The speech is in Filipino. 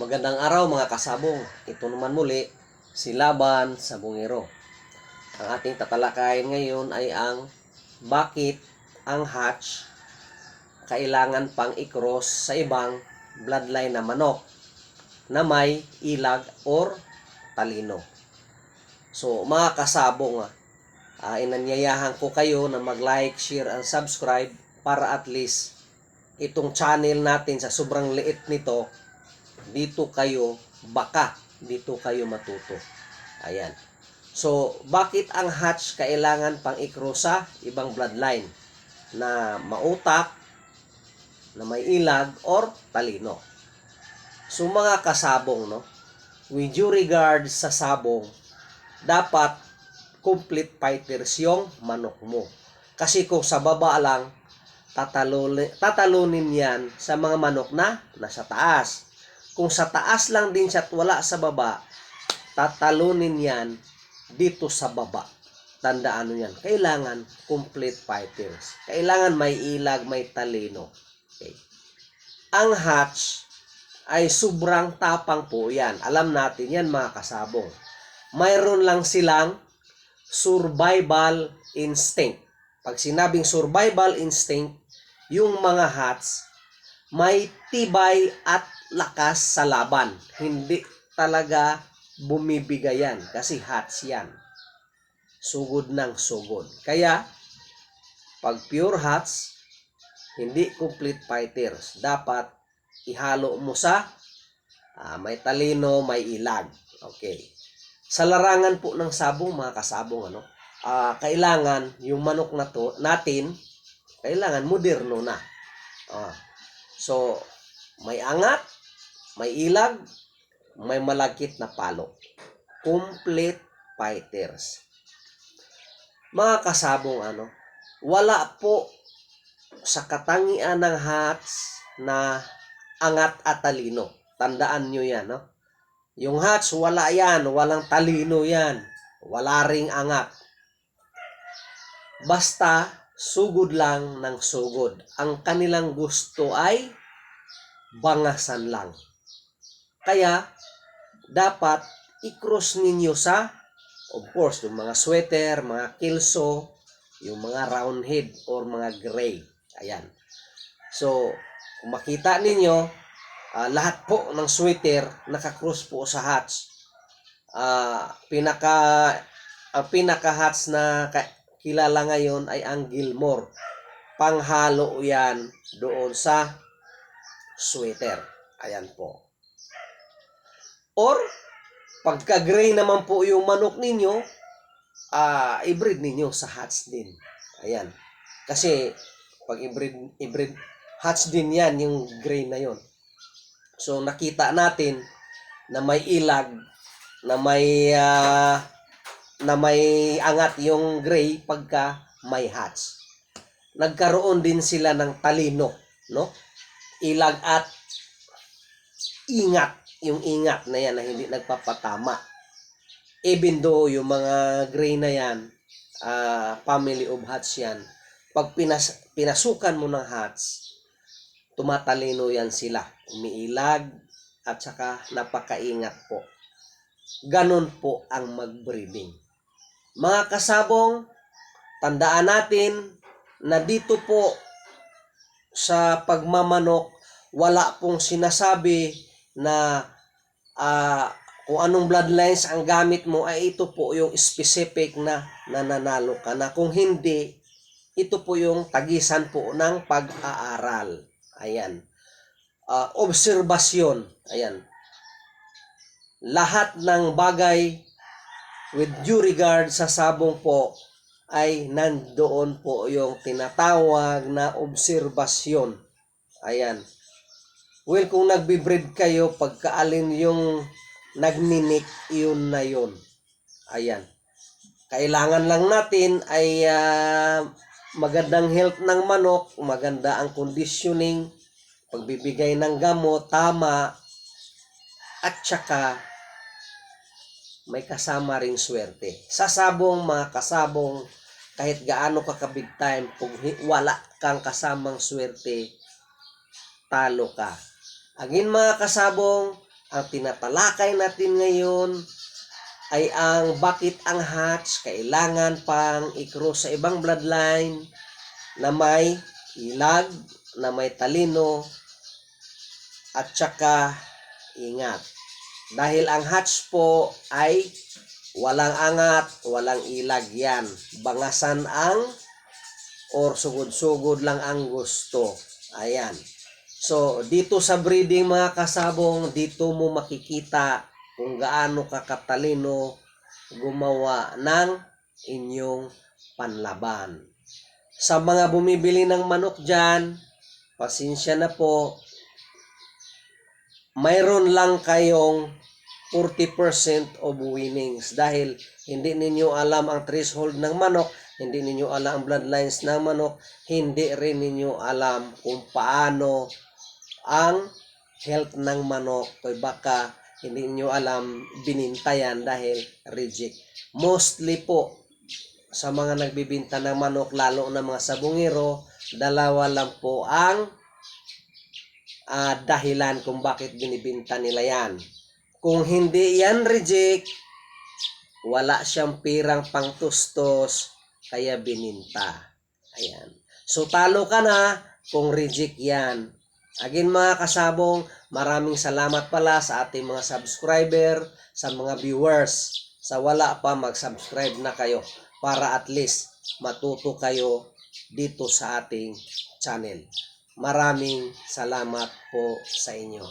Magandang araw mga kasabong. Ito naman muli si Laban sa Bungero. Ang ating tatalakayin ngayon ay ang bakit ang hatch kailangan pang i-cross sa ibang bloodline na manok na may ilag or talino. So mga kasabong, ah, inanyayahan ko kayo na mag-like, share, and subscribe para at least itong channel natin sa sobrang liit nito dito kayo baka dito kayo matuto. Ayan. So, bakit ang hatch kailangan pang i-cross sa ibang bloodline na mautak, na may ilag, or talino? So, mga kasabong, no? With due regard sa sabong, dapat complete fighters yung manok mo. Kasi kung sa baba lang, tatalunin, tatalunin yan sa mga manok na nasa taas. Kung sa taas lang din siya at wala sa baba, tatalunin yan dito sa baba. Tandaan nyo yan. Kailangan complete fighters. Kailangan may ilag, may talino. Okay. Ang hatch ay sobrang tapang po yan. Alam natin yan mga kasabong. Mayroon lang silang survival instinct. Pag sinabing survival instinct, yung mga hats may tibay at lakas sa laban. Hindi talaga bumibigayan kasi hats yan. Sugod ng sugod. Kaya, pag pure hats, hindi complete fighters. Dapat ihalo mo sa ah, may talino, may ilag. Okay. Sa larangan po ng sabong, mga kasabong, ano, ah, kailangan yung manok na to, natin, kailangan moderno na. Ah, so, may angat, may ilag, may malagkit na palo. Complete fighters. Mga kasabong ano, wala po sa katangian ng hats na angat at talino. Tandaan nyo yan, no? Yung hats, wala yan. Walang talino yan. Wala ring angat. Basta, sugod lang ng sugod. Ang kanilang gusto ay bangasan lang. Kaya, dapat i-cross ninyo sa, of course, yung mga sweater, mga kilso, yung mga round head or mga gray. Ayan. So, kung makita ninyo, ah, lahat po ng sweater naka-cross po sa hats. Ah, pinaka ang pinaka hats na kilala ngayon ay ang Gilmore. Panghalo 'yan doon sa sweater. Ayan po. Or pagka gray naman po yung manok ninyo, ah i-breed ninyo sa hats din. Ayan. Kasi pag i-breed, i-breed hats din yan, yung gray na yon. So nakita natin na may ilag, na may ah, na may angat yung gray pagka may hats. Nagkaroon din sila ng talino, no? Ilag at ingat, yung ingat na yan na hindi nagpapatama. Even though yung mga gray na yan, ah, family of hats yan, pag pinas, pinasukan mo ng hats, tumatalino yan sila. Umiilag at saka napakaingat po. Ganon po ang magbreeding. Mga kasabong, tandaan natin na dito po sa pagmamanok, wala pong sinasabi na ah, kung anong bloodlines ang gamit mo ay ito po yung specific na nananalo ka na. Kung hindi, ito po yung tagisan po ng pag-aaral. Ayan. Ah, obserbasyon. Ayan. Lahat ng bagay with due regard sa sabong po ay nandoon po yung tinatawag na obserbasyon. Ayan. Well, kung nagbe-breed kayo, pagkaalin yung nagninik, yun na yun. Ayan. Kailangan lang natin ay ah, magandang health ng manok, maganda ang conditioning, pagbibigay ng gamot, tama, at saka may kasama ring swerte. Sa sabong, mga kasabong, kahit gaano ka ka big time, kung wala kang kasamang swerte, talo ka. Agin mga kasabong, ang tinatalakay natin ngayon ay ang bakit ang hatch kailangan pang i-cross sa ibang bloodline na may ilag, na may talino, at saka ingat. Dahil ang hatch po ay walang angat, walang ilag yan. Bangasan ang or sugod-sugod lang ang gusto. Ayan. So, dito sa breeding mga kasabong, dito mo makikita kung gaano ka katalino gumawa ng inyong panlaban. Sa mga bumibili ng manok dyan, pasensya na po, mayroon lang kayong 40% of winnings dahil hindi ninyo alam ang threshold ng manok, hindi ninyo alam ang bloodlines ng manok, hindi rin ninyo alam kung paano ang health ng manok. Kaya baka hindi ninyo alam binintayan dahil reject. Mostly po sa mga nagbibinta ng manok, lalo na mga sabungero, dalawa lang po ang ah, dahilan kung bakit binibinta nila yan. Kung hindi yan reject, wala siyang pirang pangtustos, kaya bininta. Ayan. So, talo ka na kung reject yan. Again mga kasabong, maraming salamat pala sa ating mga subscriber, sa mga viewers. Sa wala pa, mag-subscribe na kayo para at least matuto kayo dito sa ating channel. Maraming salamat po sa inyo.